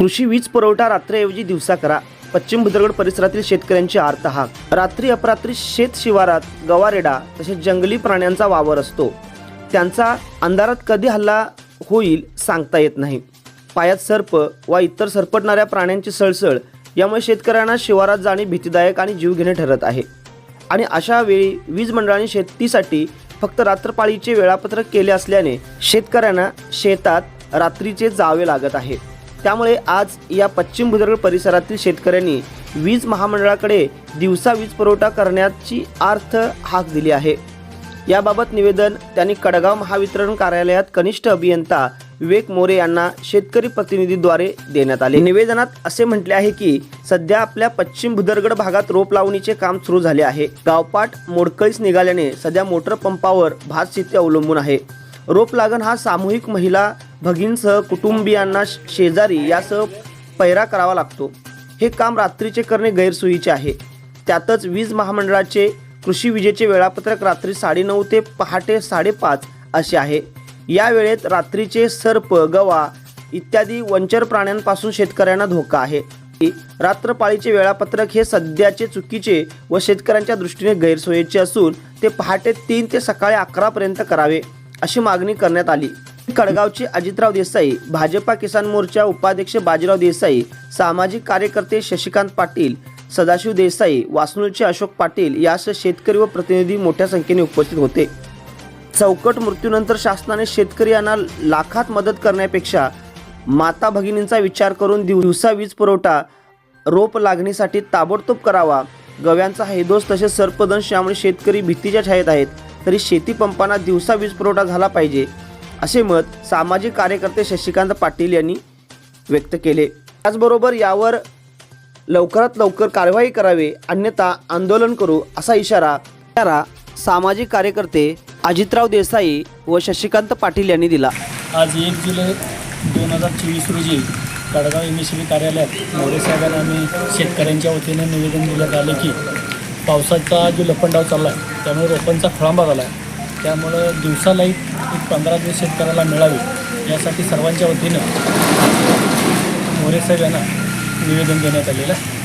कृषी वीज पुरवठा रात्रीऐवजी दिवसा करा. पश्चिम भद्रगड परिसरातील शेतकऱ्यांची आर्तहाक रात्री अपरात्री शेत शिवारात गवारेडा तसेच जंगली प्राण्यांचा वावर असतो. त्यांचा अंधारात कधी हल्ला होईल सांगता येत नाही. पायात सर्प वा इतर सरपटणाऱ्या प्राण्यांची सळसळ यामुळे शेतकऱ्यांना शिवारात जाणे भीतीदायक आणि जीवघेणे ठरत आहे. आणि अशा वेळी वीज मंडळाने शेतीसाठी फक्त रात्रपाळीचे वेळापत्रक केले असल्याने शेतकऱ्यांना शेतात रात्रीचे जावे लागत आहे. त्यामुळे आज या पश्चिम भुदरगड परिसरातील शेतकऱ्यांनी वीज महामंडळाकडे दिवसा वीज पुरवठा करण्याची अर्थ हाक दिली आहे. याबाबत निवेदन त्यांनी कडगाव महावितरण कार्यालयात कनिष्ठ अभियंता विवेक मोरे यांना शेतकरी प्रतिनिधीद्वारे देण्यात आले. निवेदनात असे म्हटले आहे की सध्या आपल्या पश्चिम भुदरगड भागात रोप लावणीचे काम सुरू झाले आहे. गावपाट मोडकळीस निघाल्याने सध्या मोटर पंपावर भात शेती अवलंबून आहे. रोप लागण हा सामूहिक महिला भगिनींसह कुटुंबियांना शेजारी यासह पैरा करावा लागतो. हे काम रात्रीचे करणे गैरसोयीचे आहे. त्यातच वीज महामंडळाचे कृषी विजेचे वेळापत्रक रात्री साडेनऊ ते पहाटे साडेपाच असे आहे. या वेळेत रात्रीचे सर्प गवा इत्यादी वंचर प्राण्यांपासून शेतकऱ्यांना धोका आहे. रात्रपाळीचे वेळापत्रक हे सध्याचे चुकीचे व शेतकऱ्यांच्या दृष्टीने गैरसोयीचे असून ते पहाटे तीन ते सकाळी अकरापर्यंत करावे अशी मागणी करण्यात आली. कडगावचे अजितराव देसाई भाजपा किसान मोर्चा उपाध्यक्ष बाजीराव देसाई सामाजिक कार्यकर्ते शशिकांत पाटील सदाशिव देसाई वासनूरचे अशोक पाटील यासह शेतकरी व प्रतिनिधी मोठ्या संख्येने उपस्थित होते. चौकट मृत्यूनंतर शासनाने शेतकरी यांना लाखात मदत करण्यापेक्षा माता भगिनींचा विचार करून दिवसा वीज पुरवठा रोप लागणीसाठी ताबडतोब करावा गव्यांचा हैदोस तसेच सर्पदंश यामुळे शेतकरी भीतीच्या छायेत आहेत तरी शेती पंपांना दिवसा वीज पुरवठा झाला पाहिजे. असे मत सामाजिक कार्यकर्ते शशिकांत पाटील यांनी व्यक्त केले. त्याचबरोबर यावर लवकरात लवकर कारवाई करावी अन्यथा आंदोलन करू असा इशारा इशारा सामाजिक कार्यकर्ते अजितराव देसाई व शशिकांत पाटील यांनी दिला. आज एक जुलै दोन हजार चोवीस रोजी कडगाव एम एस बी कार्यालयात मोरे साहेबांना आम्ही शेतकऱ्यांच्या वतीने निवेदन देण्यात आले की पावसाचा जो लपंडाव चालला आहे त्यामुळे रोपांचा खळांबा झाला आहे त्यामुळं दिवसालाही एक पंधरा दिवस शेतकऱ्याला मिळावी यासाठी सर्वांच्या वतीनं मोरे साहेब यांना निवेदन देण्यात आलेलं आहे.